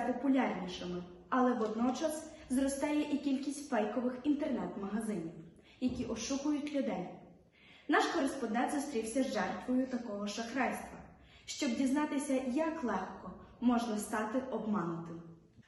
популярнішими, але водночас зростає і кількість фейкових інтернет-магазинів, які ошукують людей. Наш кореспондент зустрівся з жертвою такого шахрайства, щоб дізнатися, як легко можна стати обманутим.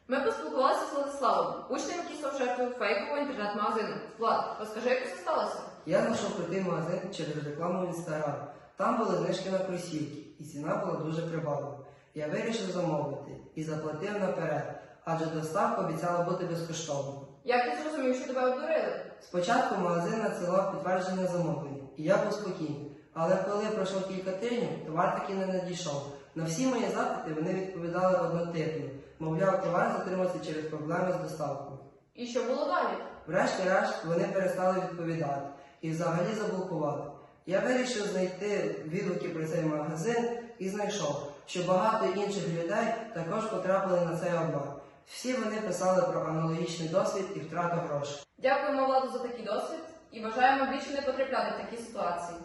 Ми поспілкувалися з Владиславом, учнем, який став жертвою фейкового інтернет-магазину. Влад, розкажи, як це сталося? Я знайшов крутий магазин через рекламу в інстаграм. Там були знижки на кросівки, і ціна була дуже приваблива. Я вирішив замовити і заплатив наперед, адже доставка обіцяла бути безкоштовною. Як ти зрозумів, що тебе обдурили? Спочатку магазин надсилав підтвердження замовлення, і я був спокійний. Але коли пройшло кілька тижнів, товар таки не надійшов. На всі мої запити вони відповідали однотипно. Мовляв, товар затримався через проблеми з доставкою. І що було далі? Врешті-решт вони перестали відповідати і взагалі заблокували. Я вирішив знайти відгуки про цей магазин і знайшов, що багато інших людей також потрапили на цей обман. Всі вони писали про аналогічний досвід і втрату грошей. Дякуємо Владу за такий досвід і бажаємо більше не потрапляти в такі ситуації.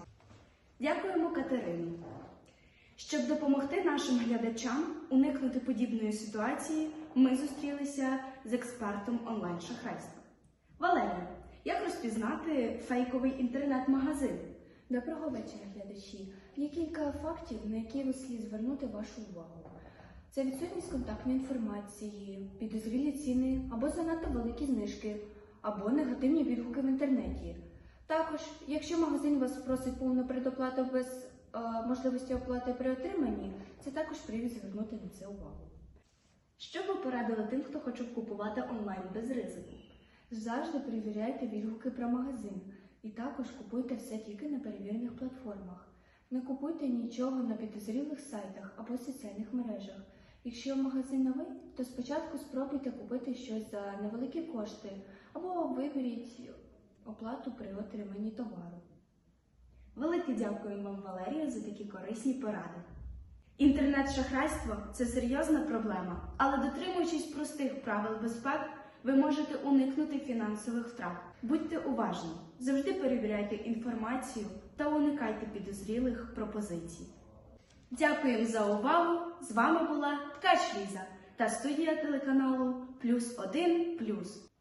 Дякуємо Катерині. Щоб допомогти нашим глядачам уникнути подібної ситуації, ми зустрілися з експертом онлайн-шахрайства. Валерія, як розпізнати фейковий інтернет-магазин? Доброго вечора, глядачі. Є кілька фактів, на які ви слід звернути вашу увагу. Це відсутність контактної інформації, підозрілі ціни або занадто великі знижки, або негативні відгуки в інтернеті. Також, якщо магазин вас просить повну предоплату без е, можливості оплати при отриманні, це також привід звернути на це увагу. Що ви порадили тим, хто хоче купувати онлайн без ризику? Завжди перевіряйте відгуки про магазин і також купуйте все тільки на перевірених платформах. Не купуйте нічого на підозрілих сайтах або соціальних мережах. Якщо магазин новий, то спочатку спробуйте купити щось за невеликі кошти або виберіть оплату при отриманні товару. Велике дякуємо вам, Валерія, за такі корисні поради. Інтернет-шахрайство це серйозна проблема, але дотримуючись простих правил безпеки, ви можете уникнути фінансових втрат. Будьте уважні, завжди перевіряйте інформацію та уникайте підозрілих пропозицій. Дякуємо за увагу! З вами була Ткач Ліза та студія телеканалу Плюс Один Плюс.